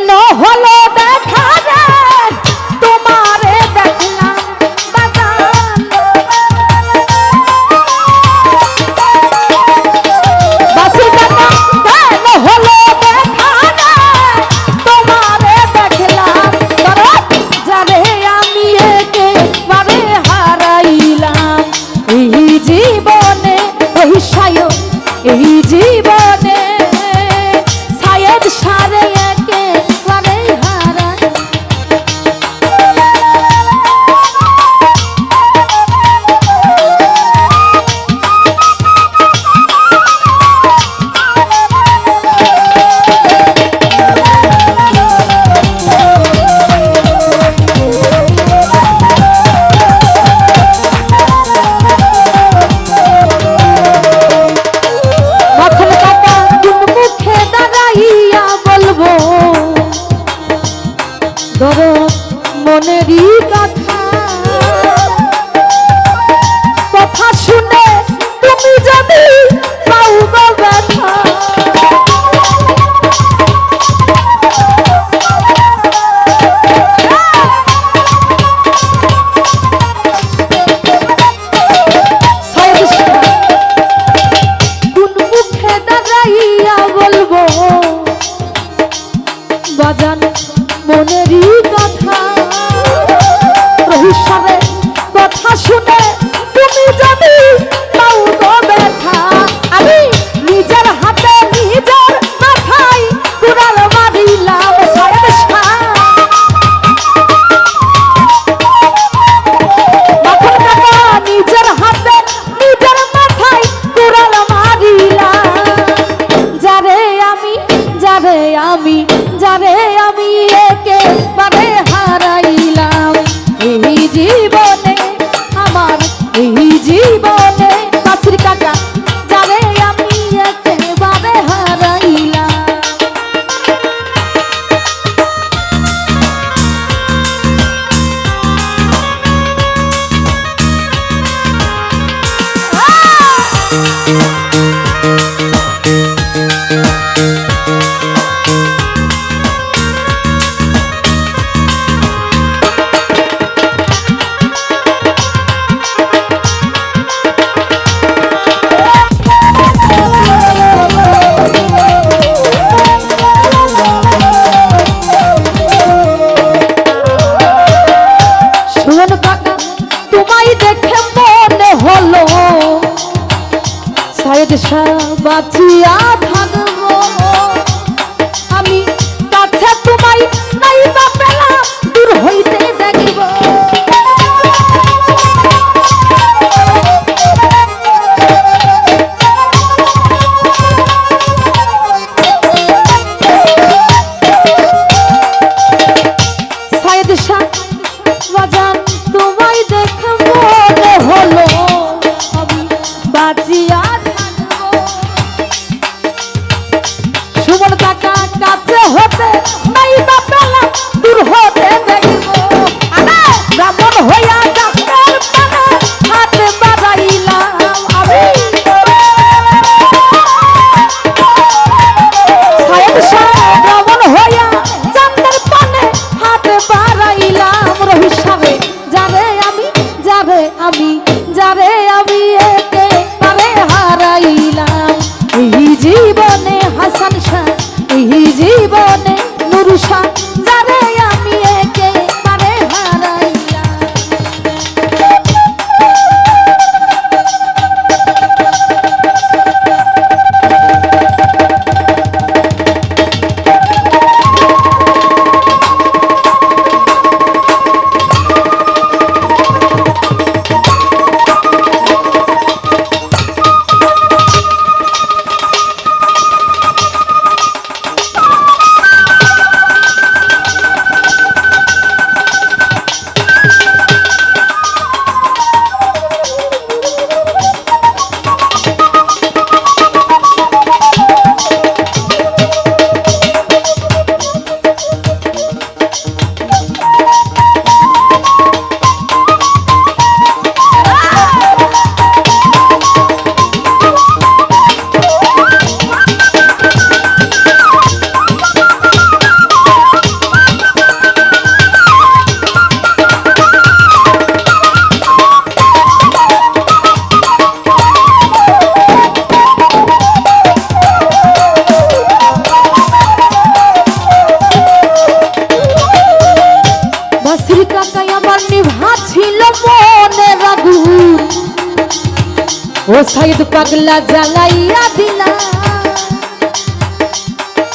no holo দরদ মনেরই কথা। কথা শুনে তুমি যদি বাঁচিয়া সুমন কাছে হতে নাই। সাইদ পাগলা জ্বালাইয়া দিলা।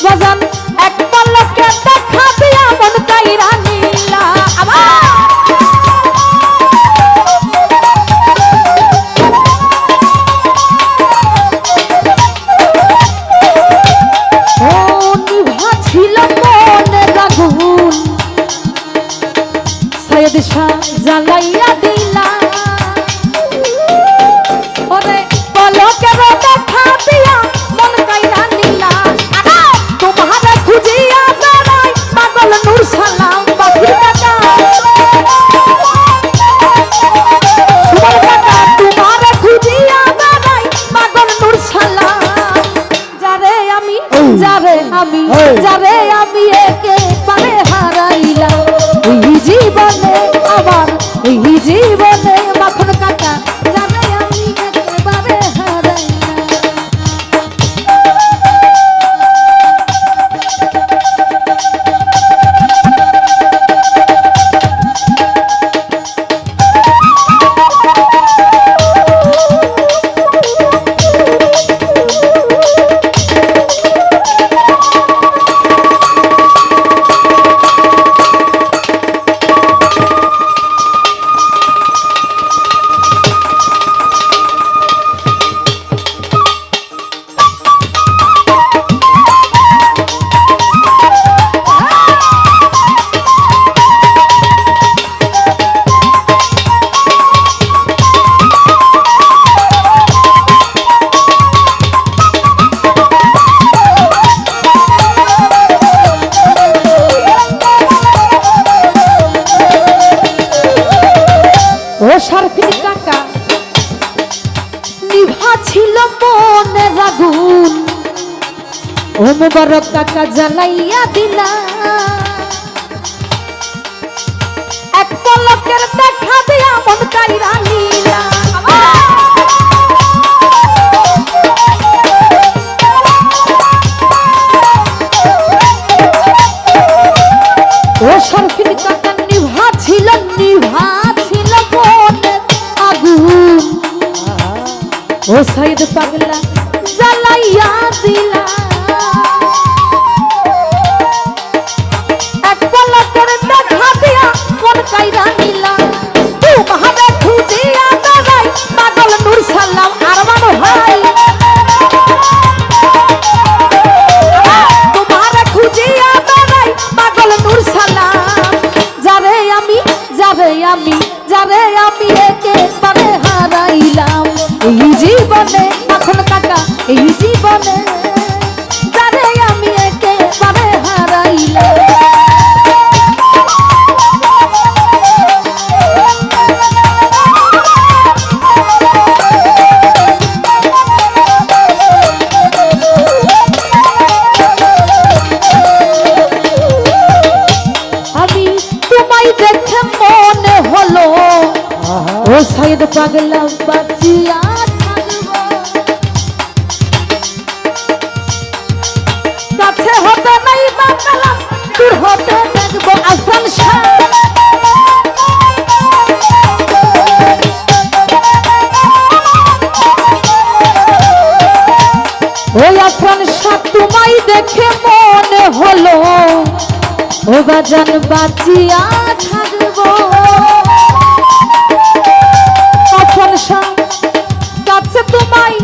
বাজান এক পলকে দেখা দিয়া মন কাইরা নিলা। মুবারক কাকা জ্বালাইয়া দিলা। এক পলকের দেখা দিয়া মন কাইরা লীলা ও সাইদ পাগলা, জ্বালাইয়া দিলা। রানীলা ও সাইদ পাগলা বাচিয়া কাছে হতে নাই বাংলা দূর হতে দেখব আসান ওই আসান সাত তোমায় দেখে মনে হলো, ও বাজান বাঁচিয়া থাকব। সংসার কাছে তোমায়